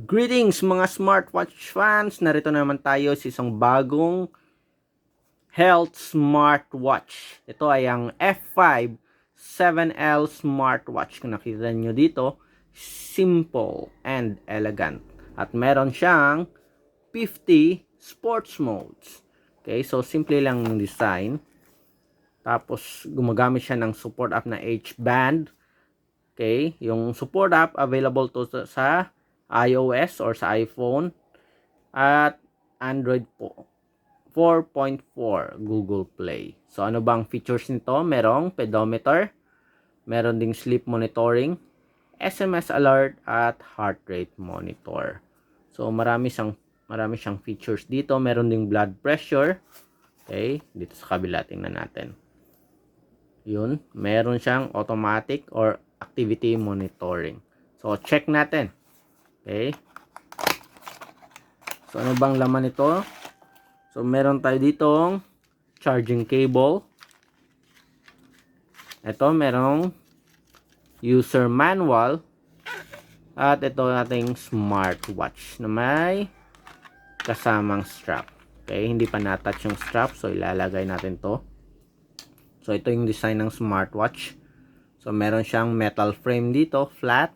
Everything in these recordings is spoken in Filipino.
Greetings mga smartwatch fans! Narito na naman tayo sa isang bagong health smartwatch. Ito ay ang F5 7L smartwatch. Kung nakita nyo dito, simple and elegant. At meron siyang 50 sports modes. Okay, so simple lang yung design. Tapos gumagamit siya ng support app na H-band. Okay, yung support app available to sa iOS or sa iPhone at Android po 4.4 Google Play. So ano bang features nito? Merong pedometer, meron ding sleep monitoring, SMS alert at heart rate monitor. So marami siyang marami siyang features dito. Meron ding blood pressure. Okay, dito sa kabila tingnan natin. Yun, meron siyang automatic or activity monitoring. So check natin. Okay. So, ano bang laman ito? So, meron tayo ditong charging cable. Ito, merong user manual. At ito nating smartwatch na may kasamang strap. Okay, hindi pa na-touch yung strap. So, ilalagay natin to. So, ito yung design ng smartwatch. So, meron siyang metal frame dito, flat.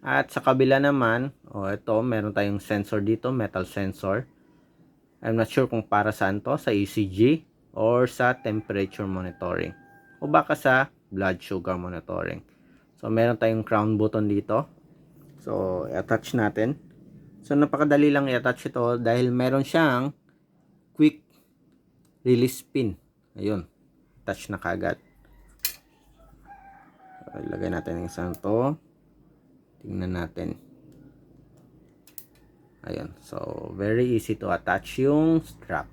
At sa kabila naman, oh ito, meron tayong sensor dito, metal sensor. I'm not sure kung para saan to, sa ECG or sa temperature monitoring. O baka sa blood sugar monitoring. So, meron tayong crown button dito. So, i-attach natin. So, napakadali lang i-attach ito dahil meron siyang quick release pin. Ayun. Touch na kagad. Ilagay natin yung isang to. Tingnan natin. Ayan. So, very easy to attach yung strap.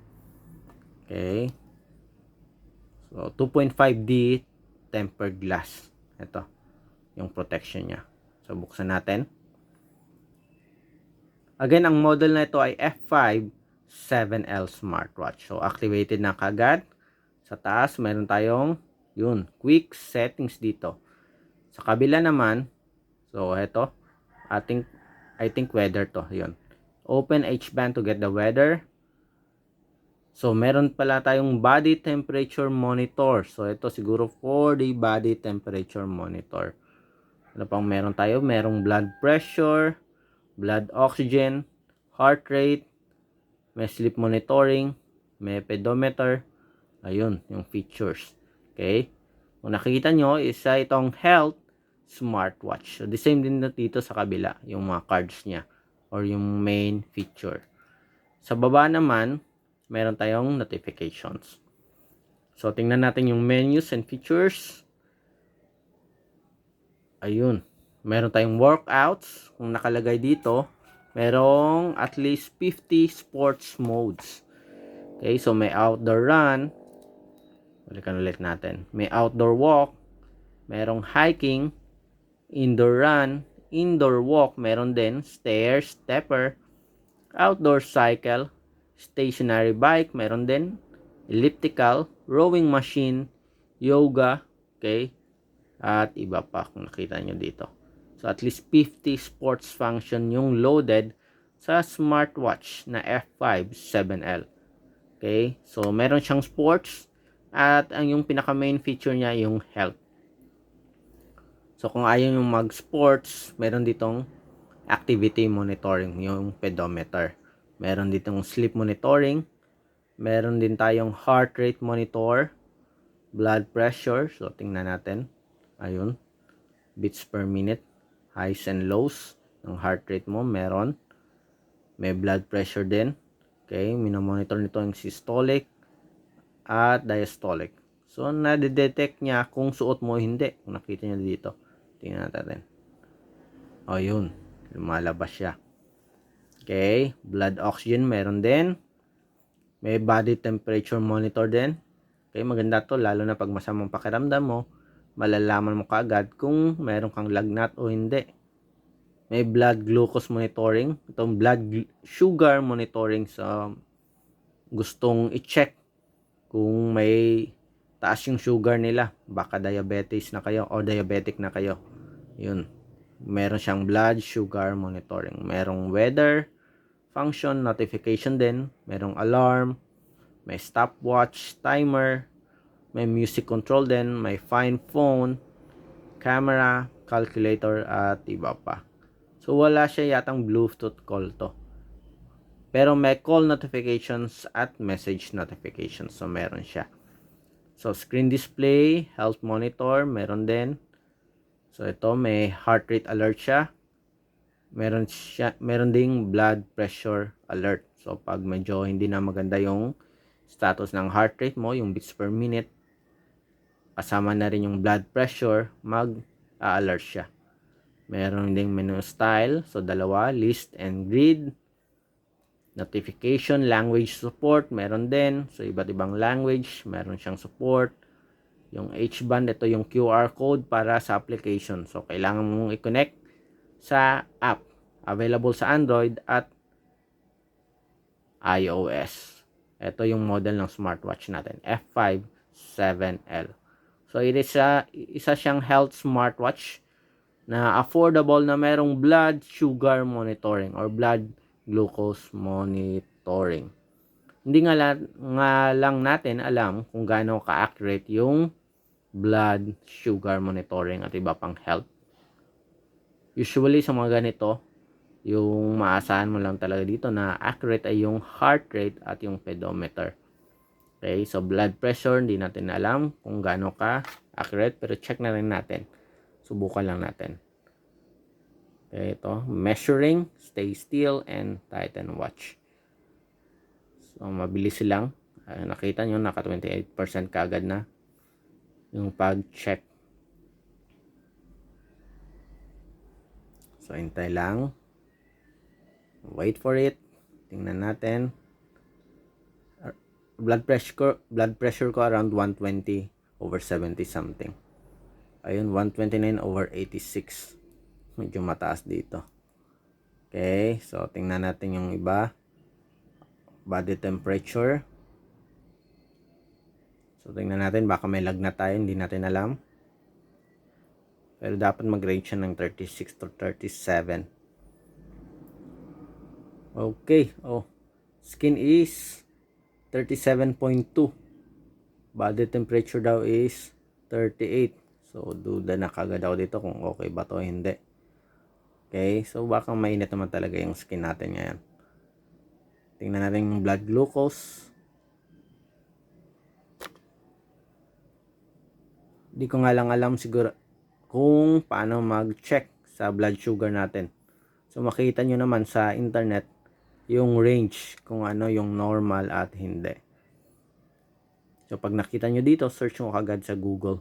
Okay. So, 2.5D tempered glass. Ito. Yung protection niya. So, buksan natin. Again, ang model na ito ay F5 7L smartwatch. So, activated na kagad. Sa taas, meron tayong yun, quick settings dito. Sa kabila naman, So, eto. I think, I think weather to. Yun. Open H-band to get the weather. So, meron pala tayong body temperature monitor. So, ito siguro 4D body temperature monitor. Ano pang meron tayo? Merong blood pressure, blood oxygen, heart rate, may sleep monitoring, may pedometer. Ayun, yung features. Okay? Kung nakikita nyo, isa itong health smartwatch. So, the same din na dito sa kabila, yung mga cards niya or yung main feature. Sa baba naman, meron tayong notifications. So, tingnan natin yung menus and features. Ayun. Meron tayong workouts. Kung nakalagay dito, merong at least 50 sports modes. Okay, so may outdoor run. Balikan ulit natin. May outdoor walk. Merong hiking indoor run, indoor walk, meron din, stairs, stepper, outdoor cycle, stationary bike, meron din, elliptical, rowing machine, yoga, okay, at iba pa kung nakita nyo dito. So, at least 50 sports function yung loaded sa smartwatch na F5 7L. Okay, so meron siyang sports at ang yung pinaka main feature niya yung health. So, kung ayaw yung mag-sports, meron ditong activity monitoring, yung pedometer. Meron ditong sleep monitoring. Meron din tayong heart rate monitor, blood pressure. So, tingnan natin. Ayun. Beats per minute. Highs and lows ng heart rate mo. Meron. May blood pressure din. Okay. Minomonitor nito yung systolic at diastolic. So, nadedetect niya kung suot mo hindi. Kung nakita niyo dito. Tingnan natin. O, yun. Lumalabas siya. Okay. Blood oxygen, meron din. May body temperature monitor din. Okay, maganda to. Lalo na pag masamang pakiramdam mo, malalaman mo kaagad kung meron kang lagnat o hindi. May blood glucose monitoring. Itong blood sugar monitoring sa gustong i-check kung may taas yung sugar nila. Baka diabetes na kayo o diabetic na kayo. Yun. Meron siyang blood sugar monitoring. Merong weather function, notification din. Merong alarm. May stopwatch, timer. May music control din. May find phone, camera, calculator, at iba pa. So, wala siya yatang Bluetooth call to. Pero may call notifications at message notifications. So, meron siya. So, screen display, health monitor, meron din. So, ito may heart rate alert siya. Meron siya, meron ding blood pressure alert. So, pag medyo hindi na maganda yung status ng heart rate mo, yung beats per minute, kasama na rin yung blood pressure, mag-alert siya. Meron ding menu style. So, dalawa, list and grid. Notification, language support, meron din. So, iba't ibang language, meron siyang support. Yung H-band, ito yung QR code para sa application. So, kailangan mong i-connect sa app. Available sa Android at iOS. Ito yung model ng smartwatch natin, F5 7L. So, it is a, isa siyang health smartwatch na affordable na merong blood sugar monitoring or blood glucose monitoring. Hindi nga, nga lang natin alam kung gaano ka-accurate yung blood sugar monitoring at iba pang health. Usually sa mga ganito, yung maasahan mo lang talaga dito na accurate ay yung heart rate at yung pedometer. Okay, so blood pressure, hindi natin alam kung gaano ka accurate, pero check na rin natin. Subukan lang natin. Ito, measuring, stay still, and tighten watch. So, mabilis lang. Uh, nakita nyo, naka 28% kagad na yung pag-check. So, hintay lang. Wait for it. Tingnan natin. Blood pressure blood pressure ko around 120 over 70 something. Ayun, 129 over 86. Medyo mataas dito. Okay, so tingnan natin yung iba. Body temperature. So tingnan natin, baka may lag na tayo, hindi natin alam. Pero dapat mag-range siya ng 36 to 37. Okay, oh. Skin is 37.2. Body temperature daw is 38. So, duda na kagad ako dito kung okay ba to hindi. Okay, so baka mainit naman talaga yung skin natin ngayon. Tingnan natin yung blood glucose. Di ko nga lang alam siguro kung paano mag-check sa blood sugar natin. So makita nyo naman sa internet yung range kung ano yung normal at hindi. So pag nakita nyo dito, search mo kagad sa Google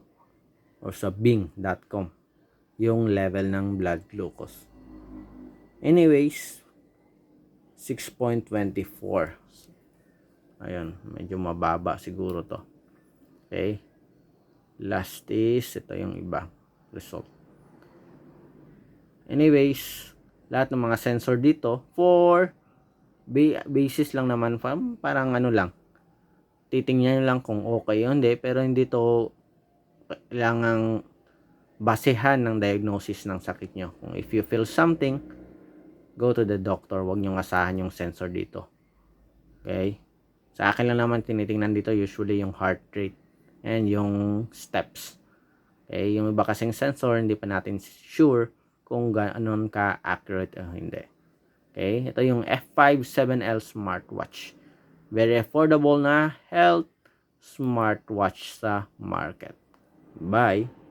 or sa bing.com yung level ng blood glucose. Anyways, 6.24. Ayun, medyo mababa siguro to. Okay. Last is, ito yung iba. Result. Anyways, lahat ng mga sensor dito for basis lang naman parang ano lang titingnan lang kung okay o hindi pero hindi to kailangang basehan ng diagnosis ng sakit nyo kung if you feel something go to the doctor wag nyo asahan yung sensor dito okay sa akin lang naman tinitingnan dito usually yung heart rate and yung steps okay yung iba kasing sensor hindi pa natin sure kung ganoon ka accurate o hindi Okay, ito yung F5 7L smartwatch. Very affordable na health smartwatch sa market. Bye!